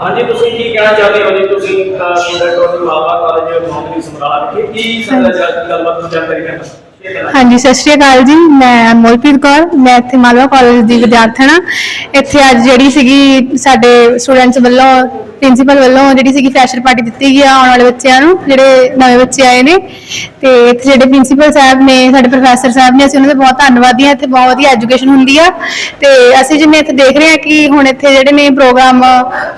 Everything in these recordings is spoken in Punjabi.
ਹਾਂਜੀ, ਤੁਸੀਂ ਕੀ ਕਹਿਣਾ ਚਾਹੁੰਦੇ ਹੋ ਜੀ? ਤੁਸੀਂ ਸਟੂਡੈਂਟ ਹੋ ਮਾਵਾ ਕਾਲਜ ਮੌਂਗਲੀ ਸਮਰਾਲਾ ਵਿਖੇ ਕੀ ਸੰਗਤ ਗੱਲਬਾਤ ਜਾਣਕਾਰੀ ਦੇਣਾ ਹਾਂਜੀ, ਸਤਿ ਸ਼੍ਰੀ ਅਕਾਲ ਜੀ। ਮੈਂ ਮੋਲਪ੍ਰੀਤ ਕੌਰ, ਮੈਂ ਇੱਥੇ ਮਾਲਵਾ ਕਾਲਜ ਦੀ ਵਿਦਿਆਰਥਣ ਹਾਂ। ਇੱਥੇ ਅੱਜ ਜਿਹੜੀ ਸੀਗੀ ਸਾਡੇ ਸਟੂਡੈਂਟਸ ਵੱਲੋਂ ਪ੍ਰਿੰਸੀਪਲ ਵੱਲੋਂ ਜਿਹੜੀ ਸੀਗੀ ਫਰੈਸ਼ਰ ਪਾਰਟੀ ਦਿੱਤੀ ਗਈ ਆ ਆਉਣ ਵਾਲੇ ਬੱਚਿਆਂ ਨੂੰ, ਜਿਹੜੇ ਨਵੇਂ ਬੱਚੇ ਆਏ ਨੇ। ਤੇ ਇੱਥੇ ਜਿਹੜੇ ਪ੍ਰਿੰਸੀਪਲ ਸਾਹਿਬ ਨੇ, ਸਾਡੇ ਪ੍ਰੋਫੈਸਰ ਸਾਹਿਬ ਨੇ, ਅਸੀਂ ਉਹਨਾਂ ਦਾ ਬਹੁਤ ਧੰਨਵਾਦੀ ਹਾਂ। ਇੱਥੇ ਬਹੁਤ ਵਧੀਆ ਐਜੂਕੇਸ਼ਨ ਹੁੰਦੀ ਆ। ਤੇ ਅਸੀਂ ਜਿਵੇਂ ਇੱਥੇ ਦੇਖ ਰਹੇ ਹਾਂ ਕਿ ਹੁਣ ਇੱਥੇ ਜਿਹੜੇ ਨੇ ਪ੍ਰੋਗਰਾਮ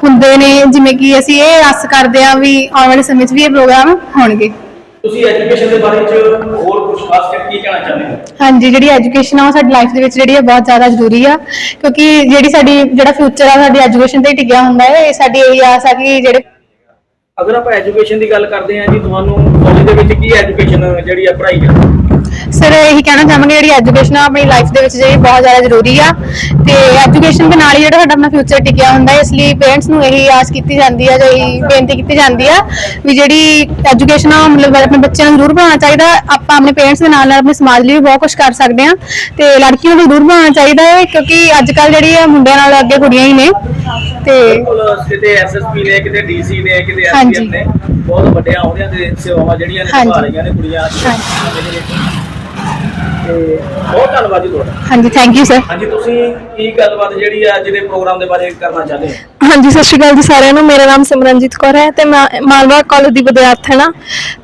ਹੁੰਦੇ ਨੇ, ਜਿਵੇਂ ਕਿ ਅਸੀਂ ਇਹ ਆਸ ਕਰਦੇ ਹਾਂ ਵੀ ਆਉਣ ਵਾਲੇ ਸਮੇਂ 'ਚ ਵੀ ਇਹ ਪ੍ਰੋਗਰਾਮ ਹੋਣਗੇ। ਤੁਸੀਂ ਐਜੂਕੇਸ਼ਨ ਦੇ ਬਾਰੇ ਚ ਹੋਰ ਕੁਝ ਖਾਸ ਕਰ ਕੀ ਕਹਿਣਾ ਚਾਹੁੰਦੇ ਹੋ? ਹਾਂਜੀ ਜਿਹੜੀ ਐਜੂਕੇਸ਼ਨ ਆ ਉਹ ਸਾਡੀ ਲਾਈਫ ਦੇ ਵਿੱਚ ਜਿਹੜੀ ਆ ਬਹੁਤ ਜ਼ਿਆਦਾ ਜ਼ਰੂਰੀ ਆ ਕਿਉਂਕਿ ਜਿਹੜੀ ਸਾਡੀ ਜਿਹੜਾ ਫਿਊਚਰ ਆ ਸਾਡੀ ਐਜੂਕੇਸ਼ਨ ਤੇ ਹੀ ਟਿਕਿਆ ਹੁੰਦਾ ਹੈ ਇਹ ਸਾਡੀ ਇਹੀ ਆਸ ਆ ਕਿ ਜਿਹੜੇ ਅਗਰ ਆਪਾਂ ਐਜੂਕੇਸ਼ਨ ਦੀ ਗੱਲ ਕਰਦੇ ਹਾਂ ਜੀ ਤੁਹਾਨੂੰ ਕਾਲਜ ਦੇ ਵਿੱਚ ਕੀ ਐਜੂਕੇਸ਼ਨ ਜਿਹੜੀ ਆ ਪੜ੍ਹਾਈ ਜਾਂਦੀ ਹੈ ਸਰ ਇਹੀ ਕਹਿਣਾ ਚਾਹਾਂਗੇ ਜਿਹੜੀ ਐਜੂਕੇਸ਼ਨ ਆ ਆਪਣੀ ਲਾਈਫ ਦੇ ਵਿੱਚ ਜਿਹੜੀ ਬਹੁਤ ਜ਼ਿਆਦਾ ਜ਼ਰੂਰੀ ਆ। ਤੇ ਐਜੂਕੇਸ਼ਨ ਦੇ ਨਾਲ ਹੀ ਜਿਹੜਾ ਸਾਡਾ ਆਪਣਾ ਫਿਊਚਰ ਟਿਕਿਆ ਹੁੰਦਾ ਹੈ ਇਸ ਲਈ ਪੇਰੈਂਟਸ ਨੂੰ ਇਹੀ ਆਸ ਕੀਤੀ ਜਾਂਦੀ ਆ ਜੋ ਇਹੀ ਬੇਨਤੀ ਕੀਤੀ ਜਾਂਦੀ ਆ ਵੀ ਜਿਹੜੀ ਐਜੂਕੇਸ਼ਨ ਆ ਮਤਲਬ ਆਪਣੇ ਬੱਚਿਆਂ ਨੂੰ ਜ਼ਰੂਰ ਪੜਾਉਣਾ ਚਾਹੀਦਾ। ਆਪਾਂ ਆਪਣੇ ਪੇਰੈਂਟਸ ਦੇ ਨਾਲ ਨਾਲ ਆਪਣੇ ਸਮਾਜ ਲਈ ਵੀ ਬਹੁਤ ਕੁਝ ਕਰ ਸਕਦੇ ਆ। ਤੇ ਲੜਕੀਆਂ ਨੂੰ ਜ਼ਰੂਰ ਪੜਾਉਣਾ ਚਾਹੀਦਾ ਹੈ ਕਿਉਂਕਿ ਅੱਜ ਕੱਲ ਜਿਹੜੀ ਆ ਮੁੰਡਿਆਂ ਨਾਲ ਅੱਗੇ ਕੁੜੀਆਂ ਹੀ ਨੇ। ਤੇ ਬਿਲਕੁਲ ਕਿਤੇ ਐਸਐਸਪੀ ਨੇ ਕਿਤੇ ਡੀਸੀ ਨੇ ਕਿਤੇ। ਐਸਪੀਐਮ ਨੇ। ਬਹੁਤ ਵੱਡਿਆਂ ਅਹੁਦਿਆਂ ਤੇ ਸੇਵਾਵਾਂ ਜਿਹੜੀਆਂ ਨੇ ਨਿਭਾ। ਰਹੀਆਂ ਨੇ ਕੁੜੀਆਂ ਅੱਜ ਦੇ। ਵਿੱਚ। ਤੇ ਬਹੁਤ ਧੰਨਵਾਦ ਜੀ ਤੁਹਾਡਾ ਹਾਂਜੀ ਥੈਂਕ ਯੂ ਸਰ ਹਾਂਜੀ ਤੁਸੀਂ ਕੀ ਗੱਲਬਾਤ ਜਿਹੜੀ ਆ ਦੇ ਪ੍ਰੋਗਰਾਮ ਦੇ ਬਾਰੇ ਕਰਨਾ ਚਾਹੁੰਦੇ ਹੋ ਹਾਂਜੀ ਸਤਿ ਸ਼੍ਰੀ ਅਕਾਲ ਜੀ ਸਾਰਿਆਂ ਨੂੰ ਮੇਰਾ ਨਾਮ ਸਿਮਰਨਜੀਤ ਕੌਰ ਹੈ ਤੇ ਮੈਂ ਮਾਲਵਾ ਕਾਲਜ ਦੀ ਵਿਦਿਆਰਥਣ ਹਾਂ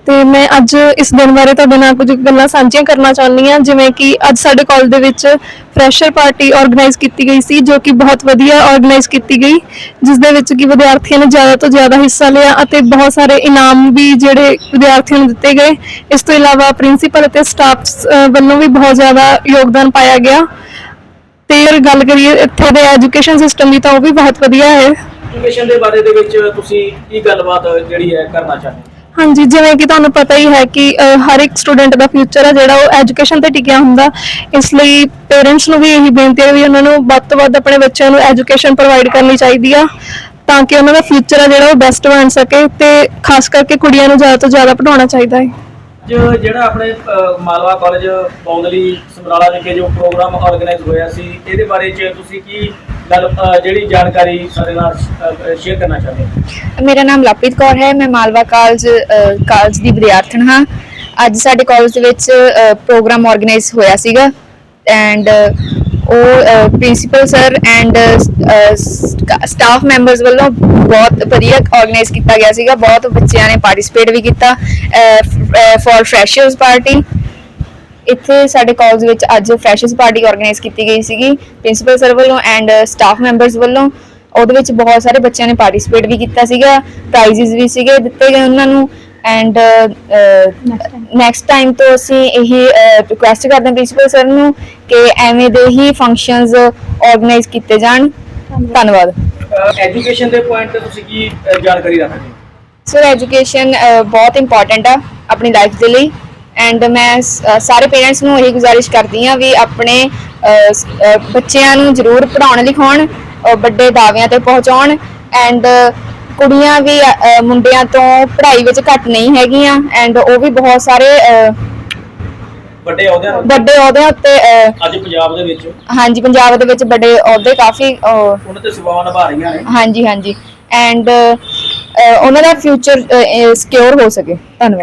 ਤੇ ਮੈਂ ਅੱਜ ਇਸ ਦਿਨ ਬਾਰੇ ਤੁਹਾਡੇ ਨਾਲ ਕੁਝ ਗੱਲਾਂ ਸਾਂਝੀਆਂ ਕਰਨਾ ਚਾਹੁੰਦੀ ਹਾਂ ਜਿਵੇਂ ਕਿ ਅੱਜ ਸਾਡੇ ਕਾਲਜ ਦੇ ਵਿੱਚ ਫਰੈਸ਼ਰ ਪਾਰਟੀ ਆਰਗੇਨਾਈਜ਼ ਕੀਤੀ ਗਈ ਸੀ, ਜੋ ਕਿ ਬਹੁਤ ਵਧੀਆ ਆਰਗੇਨਾਈਜ਼ ਕੀਤੀ ਗਈ, ਜਿਸ ਦੇ ਵਿੱਚ ਕਿ ਵਿਦਿਆਰਥੀਆਂ ਨੇ ਜ਼ਿਆਦਾ ਤੋਂ ਜ਼ਿਆਦਾ ਹਿੱਸਾ ਲਿਆ ਅਤੇ ਬਹੁਤ ਸਾਰੇ ਇਨਾਮ ਵੀ ਜਿਹੜੇ ਵਿਦਿਆਰਥੀਆਂ ਨੂੰ ਦਿੱਤੇ ਗਏ। ਇਸ ਤੋਂ ਇਲਾਵਾ ਪ੍ਰਿੰਸੀਪਲ ਅਤੇ ਸਟਾਫ ਵੱਲੋਂ ਵੀ ਬਹੁਤ ਜ਼ਿਆਦਾ ਯੋਗਦਾਨ ਪਾਇਆ ਗਿਆ। ਤੇ ਅਗਰ ਗੱਲ ਕਰੀਏ ਇੱਥੇ ਦੇ ਐਜੂਕੇਸ਼ਨ ਸਿਸਟਮ ਦੀ ਤਾਂ ਉਹ ਵੀ ਬਹੁਤ ਵਧੀਆ ਹੈ। ਐਜੂਕੇਸ਼ਨ ਦੇ ਬਾਰੇ ਦੇ ਵਿੱਚ ਤੁਸੀਂ ਕੀ ਗੱਲਬਾਤ ਜਿਹੜੀ ਹੈ ਕਰਨਾ ਚਾਹੁੰਦੇ ਹਾਂਜੀ ਜਿਵੇਂ ਕਿ ਤੁਹਾਨੂੰ ਪਤਾ ਹੀ ਹੈ ਕਿ ਅਹ, ਹਰ ਇੱਕ ਸਟੂਡੈਂਟ ਦਾ ਫਿਊਚਰ ਹੈ ਜਿਹੜਾ ਉਹ ਐਜੂਕੇਸ਼ਨ ਤੇ ਟਿਕਿਆ ਹੁੰਦਾ। ਇਸ ਲਈ ਪੇਰੈਂਟਸ ਨੂੰ ਵੀ ਇਹੀ ਬੇਨਤੀ ਹੈ ਵੀ ਉਹਨਾਂ ਨੂੰ ਵੱਧ ਤੋਂ ਵੱਧ ਆਪਣੇ ਬੱਚਿਆਂ ਨੂੰ ਐਜੂਕੇਸ਼ਨ ਪ੍ਰੋਵਾਈਡ ਕਰਨੀ ਚਾਹੀਦੀ ਆ ਤਾਂ ਕਿ ਉਹਨਾਂ ਦਾ ਫਿਊਚਰ ਹੈ ਜਿਹੜਾ ਉਹ ਬੈਸਟ ਬਣ ਸਕੇ ਤੇ ਖਾਸ ਕਰਕੇ ਕੁੜੀਆਂ ਨੂੰ ਜ਼ਿਆਦਾ ਤੋਂ ਜ਼ਿਆਦਾ ਪੜਾਉਣਾ ਚਾਹੀਦਾ ਹੈ। ਅੱਜ ਜਿਹੜਾ ਆਪਣੇ ਅਹ, ਮਾਲਵਾ ਕਾਲਜ ਬੌਂਦਲੀ ਸਮਰਾਲਾ ਵਿਖੇ ਜੋ ਪ੍ਰੋਗਰਾਮ ਆਰਗੇਨਾਈਜ਼ ਹੋਇਆ ਸੀ ਇਹਦੇ ਬਾਰੇ ਚ ਤੁਸੀਂ ਕੀ ਗੱਲ ਜਿਹੜੀ ਜਾਣਕਾਰੀ ਸਾਡੇ ਨਾਲ ਸ਼ੇਅਰ ਕਰਨਾ ਚਾਹੁੰਦੇ ਹੋ? ਮੇਰਾ ਨਾਮ ਲਵਪ੍ਰੀਤ ਕੌਰ ਹੈ, ਮੈਂ ਮਾਲਵਾ ਕਾਲਜ ਕਾਲਜ ਦੀ ਵਿਦਿਆਰਥਣ ਹਾਂ। ਅੱਜ ਸਾਡੇ ਕਾਲਜ ਦੇ ਵਿੱਚ ਪ੍ਰੋਗਰਾਮ ਆਰਗੇਨਾਈਜ਼ ਹੋਇਆ ਸੀਗਾ ਐਂਡ ਉਹ principal sir and staff members ਵੱਲੋਂ ਬਹੁਤ ਵਧੀਆ ਆਰਗੇਨਾਈਜ਼ ਕੀਤਾ ਗਿਆ ਸੀਗਾ। ਬਹੁਤ ਬੱਚਿਆਂ ਨੇ ਪਾਰਟਿਸਿਪੇਟ ਵੀ ਕੀਤਾ ਫॉर ਫਰੈਸ਼ਰਸ ਪਾਰਟੀ ਇੱਥੇ ਸਾਡੇ ਕਾਲਜ ਵਿੱਚ ਅੱਜ ਫਰੈਸ਼ਰਸ ਪਾਰਟੀ ਆਰਗੇਨਾਈਜ਼ ਕੀਤੀ ਗਈ ਸੀਗੀ ਪ੍ਰਿੰਸੀਪਲ ਸਰ ਵੱਲੋਂ ਐਂਡ ਸਟਾਫ ਮੈਂਬਰਸ ਵੱਲੋਂ। ਉਹਦੇ ਵਿੱਚ ਬਹੁਤ ਸਾਰੇ ਬੱਚਿਆਂ ਨੇ ਪਾਰਟਿਸਿਪੇਟ ਵੀ ਕੀਤਾ ਸੀਗਾ ਪ੍ਰਾਈਜ਼ਸ ਵੀ ਸੀਗੇ ਦਿੱਤੇ ਗਏ ਉਹਨਾਂ ਨੂੰ। ਐਂਡ ਨੈਕਸਟ ਟਾਈਮ ਤੋਂ ਅਸੀਂ ਇਹ ਰਿਕੁਐਸਟ ਕਰਦੇ ਹਾਂ ਪ੍ਰਿੰਸੀਪਲ ਸਰ ਨੂੰ ਕਿ ਐਵੇਂ ਦੇ ਹੀ ਫੰਕਸ਼ਨਸ ਆਰਗੇਨਾਈਜ਼ ਕੀਤੇ ਜਾਣ। ਧੰਨਵਾਦ। ਐਜੂਕੇਸ਼ਨ ਦੇ ਪੁਆਇੰਟ ਤੇ ਤੁਸੀਂ ਕੀ ਜਾਣਕਾਰੀ ਰੱਖਦੇ ਹੋ? ਸਰ ਐਜੂਕੇਸ਼ਨ ਬਹੁਤ ਇੰਪੋਰਟੈਂਟ ਆ ਆਪਣੀ ਲਾਈਫ ਦੇ ਲਈ। ਐਂਡ ਮੈਂ ਸਾਰੇ ਪੇਰੈਂਟਸ ਨੂੰ ਇਹੀ ਗੁਜ਼ਾਰਿਸ਼ ਕਰਦੀ ਹਾਂ ਵੀ ਆਪਣੇ ਬੱਚਿਆਂ ਨੂੰ ਜ਼ਰੂਰ ਪੜ੍ਹਾਉਣ ਲਿਖਾਉਣ ਵੱਡੇ ਦਾਅਵਿਆਂ ਤੇ ਪਹੁੰਚਾਉਣ ਐਂਡ ਕੁੜੀਆਂ ਵੀ ਮੁੰਡਿਆਂ ਤੋਂ ਪੜ੍ਹਾਈ ਵਿੱਚ ਘੱਟ ਨਹੀਂ ਹੈਗੀਆਂ ਐਂਡ ਉਹ ਵੀ ਬਹੁਤ ਸਾਰੇ ਵੱਡੇ ਅਹੁਦਿਆਂ ਵੱਡੇ ਅਹੁਦਿਆਂ ਉੱਤੇ ਅੱਜ ਪੰਜਾਬ ਦੇ ਵਿੱਚ? ਹਾਂਜੀ ਪੰਜਾਬ ਦੇ ਵਿੱਚ ਵੱਡੇ ਅਹੁਦੇ ਕਾਫੀ ਉਹਨਾਂ ਤੇ ਸੇਵਾਵਾਂ ਨਿਭਾ ਰਹੀਆਂ ਨੇ। ਹਾਂਜੀ ਹਾਂਜੀ ਐਂਡ ਉਹਨਾਂ ਦਾ ਫਿਊਚਰ ਸਿਕਿਉਰ ਹੋ ਸਕੇ। ਧੰਨਵਾਦ।